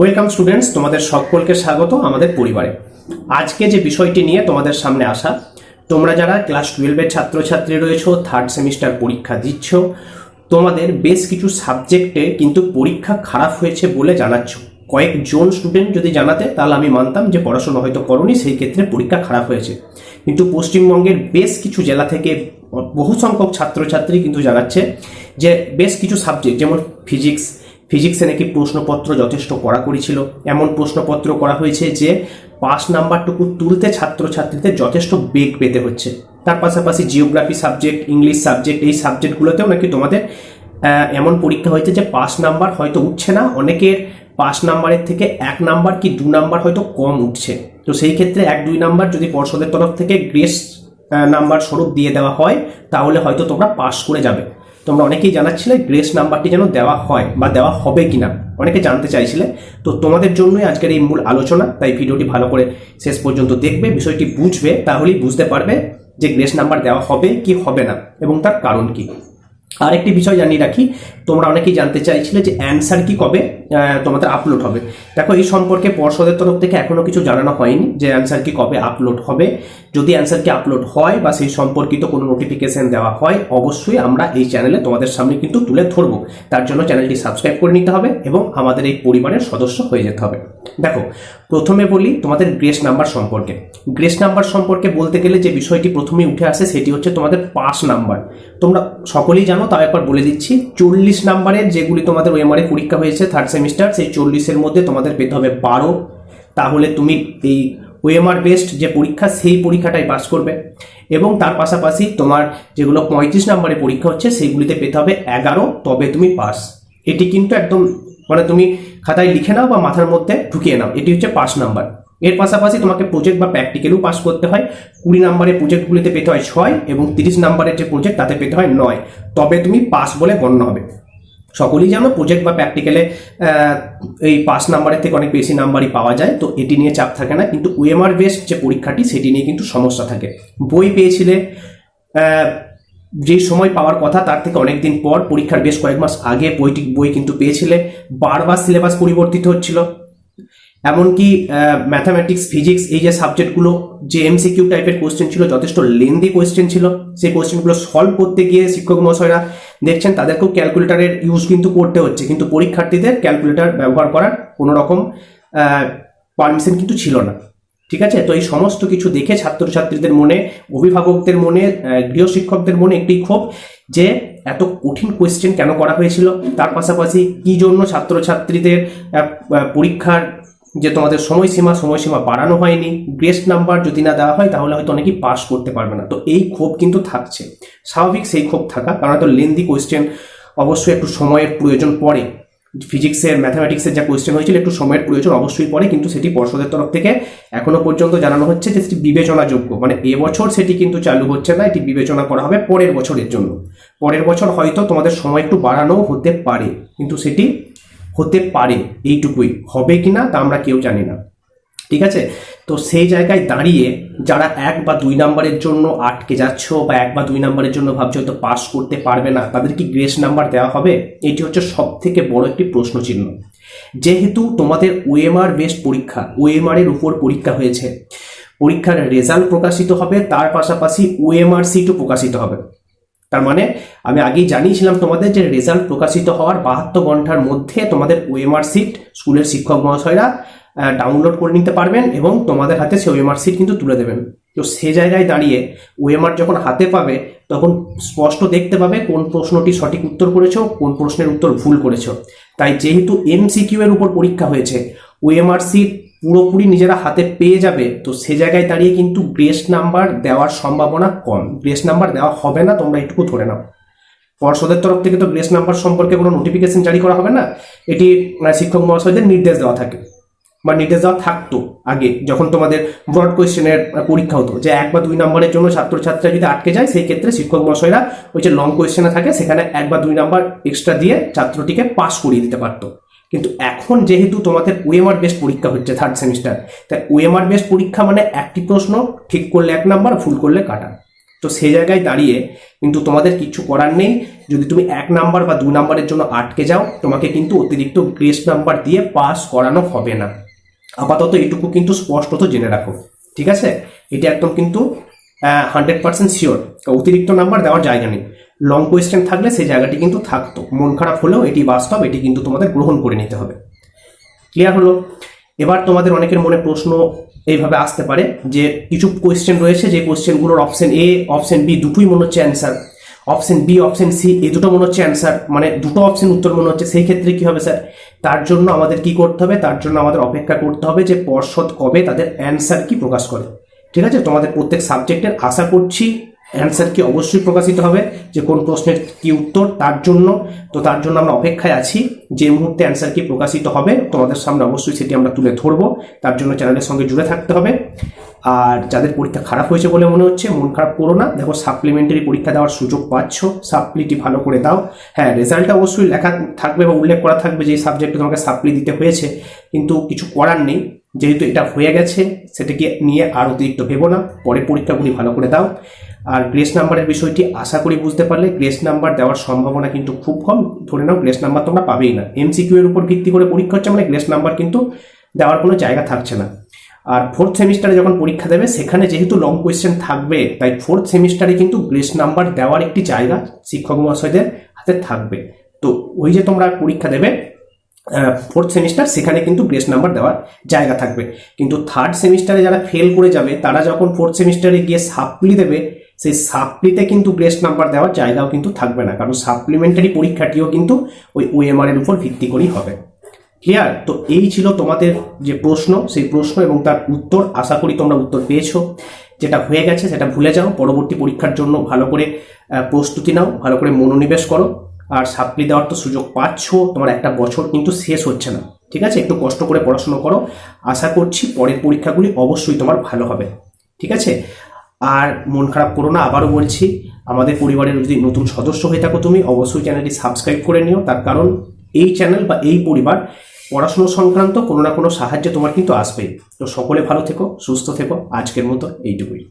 Welcome students তোমাদের সকলকে স্বাগত আমাদের পরিবারে। আজকে যে বিষয়টি নিয়ে তোমাদের সামনে আসা, তোমরা যারা ক্লাস টুয়েলভের ছাত্রছাত্রী রয়েছো থার্ড সেমিস্টার পরীক্ষা দিচ্ছ, তোমাদের বেশ কিছু সাবজেক্টে কিন্তু পরীক্ষা খারাপ হয়েছে বলে জানাচ্ছ। কয়েকজন স্টুডেন্ট যদি জানাতে, তাহলে আমি মানতাম যে পড়াশোনা হয়তো করনি, সেই ক্ষেত্রে পরীক্ষা খারাপ হয়েছে। কিন্তু পশ্চিমবঙ্গের বেশ কিছু জেলা থেকে বহু সংখ্যক ছাত্রছাত্রী কিন্তু জানাচ্ছে যে বেশ কিছু সাবজেক্ট যেমন ফিজিক্স ফিজিক্সে নাকি প্রশ্নপত্র যথেষ্ট কড়াকড়ি ছিল। এমন প্রশ্নপত্র করা হয়েছে যে, পাস নাম্বারটুকু তুলতে ছাত্রছাত্রীদের যথেষ্ট বেগ পেতে হচ্ছে। তার পাশাপাশি জিওগ্রাফি সাবজেক্ট, ইংলিশ সাবজেক্ট, এই সাবজেক্টগুলোতেও নাকি তোমাদের এমন পরীক্ষা হয়েছে যে, পাস নাম্বার হয়তো উঠছে না। অনেকের পাস নাম্বারের থেকে এক নাম্বার কি দু নাম্বার হয়তো কম উঠছে। তো সেই ক্ষেত্রে এক দুই নাম্বার যদি পর্ষদের তরফ থেকে গ্রেস নাম্বার স্বরূপ দিয়ে দেওয়া হয়, তাহলে হয়তো তোমরা পাস করে যাবে। তোমরা অনেকেই জানাচ্ছিলে গ্রেস নাম্বারটি যেন দেওয়া হয় বা দেওয়া হবে কি না অনেকে জানতে চাইছিলে। তো তোমাদের জন্যই আজকের এই মূল আলোচনা, তাই ভিডিওটি ভালো করে শেষ পর্যন্ত দেখবে, বিষয়টি বুঝবে, তাহলেই বুঝতে পারবে যে গ্রেস নাম্বার দেওয়া হবে কি হবে না, এবং তার কারণ কি। আরেকটি বিষয় জানিয়ে রাখি, তোমরা অনেকেই জানতে চাইছিলে যে অ্যান্সার কি কবে তোমাদের আপলোড হবে। দেখো, এই সম্পর্কে পর্ষদের তরফ থেকে এখনও কিছু জানানো হয়নি যে অ্যান্সার কি কবে আপলোড হবে। যদি অ্যান্সার কি আপলোড হয় বা সেই সম্পর্কিত কোনো নোটিফিকেশন দেওয়া হয়, অবশ্যই আমরা এই চ্যানেলে তোমাদের সামনে কিন্তু তুলে ধরবো। তার জন্য চ্যানেলটি সাবস্ক্রাইব করে নিতে হবে এবং আমাদের এই পরিবারের সদস্য হয়ে যেতে হবে। দেখো, প্রথমে বলি তোমাদের গ্রেস নাম্বার সম্পর্কে। গ্রেস নাম্বার সম্পর্কে বলতে গেলে যে বিষয়টি প্রথমেই উঠে আসে, সেটি হচ্ছে তোমাদের পাস নাম্বার তোমরা সকলেই জানো তাও একবার বলে দিচ্ছি, চল্লিশ নাম্বারের যেগুলি তোমাদের ওএমআরএ পরীক্ষা হয়েছে থার্ড সেমিস্টার সেই চল্লিশের মধ্যে তোমাদের পেতে হবে বারো। তাহলে তুমি এই ওএমআর বেস্ট যে পরীক্ষা, সেই পরীক্ষাটাই পাস করবে। এবং তার পাশাপাশি তোমার যেগুলো পঁয়ত্রিশ নাম্বারে পরীক্ষা হচ্ছে সেইগুলিতে পেতে হবে এগারো, তবে তুমি পাস এটি কিন্তু একদম মানে তুমি খাতায় লিখে নাও বা মাথার মধ্যে ঢুকিয়ে নাও। এটি হচ্ছে পাস নাম্বার এর পাশাপাশি তোমাকে প্রজেক্ট বা প্র্যাকটিক্যালও পাস করতে হয়। কুড়ি নাম্বারের প্রজেক্টগুলিতে পেতে হয় ছয় এবং তিরিশ নাম্বারের যে প্রজেক্ট তাতে পেতে হয় নয়। তবে তুমি পাস বলে গণ্য হবে। সকলেই জানো প্রজেক্ট বা প্র্যাকটিক্যালে এই পাস নাম্বারের থেকে অনেক বেশি নাম্বারই পাওয়া যায়। তো এটি নিয়ে চাপ থাকে না। কিন্তু ওএমআর বেসড যে পরীক্ষাটি, সেটি নিয়ে কিন্তু সমস্যা থাকে। বই পেয়েছিলে যে সময় পাওয়ার কথা, তার থেকে অনেক দিন পর পরীক্ষার বেশ কয়েক মাস আগে বইটি, বই কিন্তু পেয়েছিলে। বারবার সিলেবাস পরিবর্তিত হচ্ছিল। এমনকি ম্যাথামেটিক্স ফিজিক্স এই যে সাবজেক্টগুলো যে এমসিকিউ টাইপের কোশ্চেন ছিল যথেষ্ট লেন্দি কোশ্চেন ছিল সেই কোয়েশ্চেনগুলো সলভ করতে গিয়ে শিক্ষক মহাশয়রা দেখছেন তাদেরকেও ক্যালকুলেটারের ইউজ কিন্তু করতে হচ্ছে। কিন্তু পরীক্ষার্থীদের ক্যালকুলেটার ব্যবহার করার কোনো রকম পারমিশন কিন্তু ছিল না। ঠিক আছে? তো এই সমস্ত কিছু দেখে ছাত্রছাত্রীদের মনে অভিভাবকদের মনে আহ, গৃহ শিক্ষকদের মনে একটি ক্ষোভ যে এত কঠিন কোয়েশ্চেন কেন করা হয়েছিল? তার পাশাপাশি কি জন্য ছাত্রছাত্রীদের পরীক্ষার যে তোমাদের সময়সীমা সময়সীমা বাড়ানো হয়নি গ্রেস নাম্বার যদি না দেওয়া হয়, তাহলে হয়তো অনেকেই পাস করতে পারবে না। তো এই ক্ষোভ কিন্তু থাকছে। স্বাভাবিক সেই ক্ষোভ থাকা, কারণ তো লেন্দি কোয়েশ্চেন অবশ্যই একটু সময়ের প্রয়োজন পড়ে। ফিজিক্সের ম্যাথামেটিক্সের যা কোয়েশ্চেন হয়েছিল, একটু সময়ের প্রয়োজন অবশ্যই পড়ে, কিন্তু সেটি পর্ষদের তরফ থেকে এখনও পর্যন্ত জানানো হচ্ছে যে সেটি বিবেচনাযোগ্য। মানে এবছর সেটি কিন্তু চালু হচ্ছে না, এটি বিবেচনা করা হবে পরের বছরের জন্য। পরের বছর হয়তো তোমাদের সময় একটু বাড়ানো হতে পারে, কিন্তু সেটি হতে পারে, এইটুকুই। হবে কি না তা আমরা কেউ জানি না। ঠিক আছে? তো সেই জায়গায় দাঁড়িয়ে যারা এক বা দুই নাম্বারের জন্য আটকে যাচ্ছ বা এক বা দুই নাম্বারের জন্য ভাবছ হয়তো পাস করতে পারবে না, তাদের কি গ্রেস নাম্বার দেওয়া হবে? এটি হচ্ছে সব থেকে বড় একটি প্রশ্ন চিহ্ন যেহেতু তোমাদের ওএমআর বেসড পরীক্ষা ওএমআর এর উপর পরীক্ষা হয়েছে, পরীক্ষার রেজাল্ট প্রকাশিত হবে, তার পাশাপাশি ওএমআর সিটও প্রকাশিত হবে। তার মানে আমি আগেই জানিয়েছিলাম তোমাদের যে রেজাল্ট প্রকাশিত হওয়ার বাহাত্তর ঘণ্টার মধ্যে তোমাদের ওএমআর সিট স্কুলের শিক্ষক মহাশয়রা ডাউনলোড করে নিতে পারবেন এবং তোমাদের হাতে সেই ওএমআর সিট কিন্তু তুলে দেবেন। তো সে জায়গায় দাঁড়িয়ে ওএমআর যখন হাতে পাবে, তখন স্পষ্ট দেখতে পাবে কোন প্রশ্নটি সঠিক উত্তর করেছ, কোন প্রশ্নের উত্তর ভুল করেছ। তাই যেহেতু এমসিকিউ এর উপর পরীক্ষা হয়েছে ওএমআর সিট পুরোপুরি নিজেরা হাতে পেয়ে যাবে, তো সে জায়গায় দাঁড়িয়ে কিন্তু গ্রেস নাম্বার দেওয়ার সম্ভাবনা কম। গ্রেস নাম্বার দেওয়া হবে না, তোমরা এটুকু ধরে নাও। পর্ষদের তরফ থেকে তো গ্রেস নাম্বার সম্পর্কে কোনো নোটিফিকেশন জারি করা হবে না, এটি শিক্ষক মহাশয়দের নির্দেশ দেওয়া থাকে। বা নির্দেশ দেওয়া থাকতো আগে, যখন তোমাদের ব্রড কোয়েশ্চেনের পরীক্ষা হতো, যে এক বা দুই নম্বরের জন্য ছাত্রছাত্রীরা যদি আটকে যায়, সেই ক্ষেত্রে শিক্ষক মহাশয়রা ওই যে লং কোয়েশ্চেনে থাকে, সেখানে এক বা দুই নাম্বার এক্সট্রা দিয়ে ছাত্রটিকে পাস করিয়ে দিতে পারতো। কিন্তু এখন যেহেতু তোমাদের ওএমআর বেস পরীক্ষা হচ্ছে থার্ড সেমিস্টার তাই ওএমআর বেস পরীক্ষা মানে একটি প্রশ্ন, ঠিক করলে এক নাম্বার ভুল করলে কাটা। তো সেই জায়গায় দাঁড়িয়ে কিন্তু তোমাদের কিছু করার নেই। যদি তুমি এক নাম্বার বা দু নাম্বারের জন্য আটকে যাও, তোমাকে কিন্তু অতিরিক্ত গ্রেস নাম্বার দিয়ে পাস করানো হবে না। আপাতত এটুকু কিন্তু স্পষ্টত জেনে রাখো, ঠিক আছে? এটা একদম কিন্তু হান্ড্রেড পার্সেন্ট শিওর অতিরিক্ত নাম্বার দেওয়ার জায়গা নেই। লং কোয়েশ্চেন থাকলে সেই জায়গাটি কিন্তু থাকতো। মন খারাপ হলেও এটি বাস্তব, এটি কিন্তু তোমাদের গ্রহণ করে নিতে হবে। ক্লিয়ার হলো? এবার তোমাদের অনেকের মনে প্রশ্ন এইভাবে আসতে পারে যে কিছু কোয়েশ্চেন রয়েছে, যে কোয়েশ্চেনগুলোর অপশন এ অপশন বি দুটোই মনে হচ্ছে answer option B option C এই দুটো মনে হচ্ছে অ্যান্সার মানে দুটো অপশন উত্তর মনে হচ্ছে। সেই ক্ষেত্রে কী হবে স্যার তার জন্য আমাদের কি করতে হবে? তার জন্য আমাদের অপেক্ষা করতে হবে যে পর্ষদ কবে তাদের অ্যান্সার কি প্রকাশ করে। ঠিক আছে? তোমাদের প্রত্যেক সাবজেক্টের আশা করছি অ্যান্সার কি অবশ্যই প্রকাশিত হবে যে কোন প্রশ্নের কি উত্তর তার জন্য। তো তার জন্য আমরা অপেক্ষায় আছি যে মুহূর্তে অ্যান্সার কি প্রকাশিত হবে। তোমাদের সামনে অবশ্যই সেটি আমরা তুলে ধরবো। তার জন্য চ্যানেলের সঙ্গে জুড়ে থাকতে হবে। আর যাদের পরীক্ষা খারাপ হয়েছে বলে মনে হচ্ছে, মন খারাপ করো না। দেখো সাপ্লিমেন্টারি পরীক্ষা দেওয়ার সুযোগ পাচ্ছ। সাপ্লিটি ভালো করে দাও। হ্যাঁ রেজাল্টটা অবশ্যই লেখা থাকবে বা উল্লেখ করা থাকবে যে সাবজেক্টে তোমাকে সাপ্লি দিতে হয়েছে। কিন্তু কিছু করার নেই। যেহেতু এটা হয়ে গেছে, সেটাকে নিয়ে আর অতিরিক্ত ভেবো না। পরের পরীক্ষাগুলি ভালো করে দাও। আর গ্রেস নাম্বারের বিষয়টি আশা করি বুঝতে পারলে গ্রেস নাম্বার দেওয়ার সম্ভাবনা কিন্তু খুব কম। ধরে নাও গ্রেস নাম্বার তোমরা পাবেই না। এমসিকিউ এর উপর ভিত্তি করে পরীক্ষা হচ্ছে মানে গ্রেস নাম্বার কিন্তু দেওয়ার কোনো জায়গা থাকছে না। আর ফোর্থ সেমিস্টারে যখন পরীক্ষা দেবে, সেখানে যেহেতু লং কোয়েশ্চেন থাকবে, তাই ফোর্থ সেমিস্টারে কিন্তু গ্রেস নাম্বার দেওয়ার একটি জায়গা শিক্ষক মহাশয়দের হাতে থাকবে। তো ওই যে তোমরা পরীক্ষা দেবে ফোর্থ সেমিস্টার সেখানে কিন্তু গ্রেস নাম্বার দেওয়ার জায়গা থাকবে। কিন্তু থার্ড সেমিস্টারে যারা ফেল করে যাবে, তারা যখন ফোর্থ সেমিস্টারে গিয়ে সাপ্লি দেবে, সেই সাপ্লিতে কিন্তু গ্রেস নাম্বার দেওয়ার জায়গাও কিন্তু থাকবে না। কারণ সাপ্লিমেন্টারি পরীক্ষাটিও কিন্তু ওই ওএমআর এর উপর ভিত্তি করেই হবে। ক্লিয়ার তো এই ছিল তোমাদের যে প্রশ্ন, সেই প্রশ্ন এবং তার উত্তর। আশা করি তোমরা উত্তর পেয়েছ। যেটা হয়ে গেছে সেটা ভুলে যাও। পরবর্তী পরীক্ষার জন্য ভালো করে প্রস্তুতি নাও, ভালো করে মনোনিবেশ করো। আর সাপ্লি দেওয়ার তো সুযোগ পাচ্ছ। তোমার একটা বছর কিন্তু শেষ হচ্ছে না। ঠিক আছে? একটু কষ্ট করে পড়াশুনো করো। আশা করছি পরের পরীক্ষাগুলি অবশ্যই তোমার ভালো হবে। ঠিক আছে? আর মন খারাপ করো না, আবারও বলছি, আমাদের পরিবারের যদি নতুন সদস্য হয়ে থাকো তুমি, অবশ্যই চ্যানেলটি সাবস্ক্রাইব করে নিও। তার কারণ এই চ্যানেল বা এই পরিবার পড়াশুনো সংক্রান্ত কোনো না কোনো সাহায্য তোমার কিন্তু আসবেই। তো সকলে ভালো থেকো, সুস্থ থেকো। আজকের মতো এইটুকুই।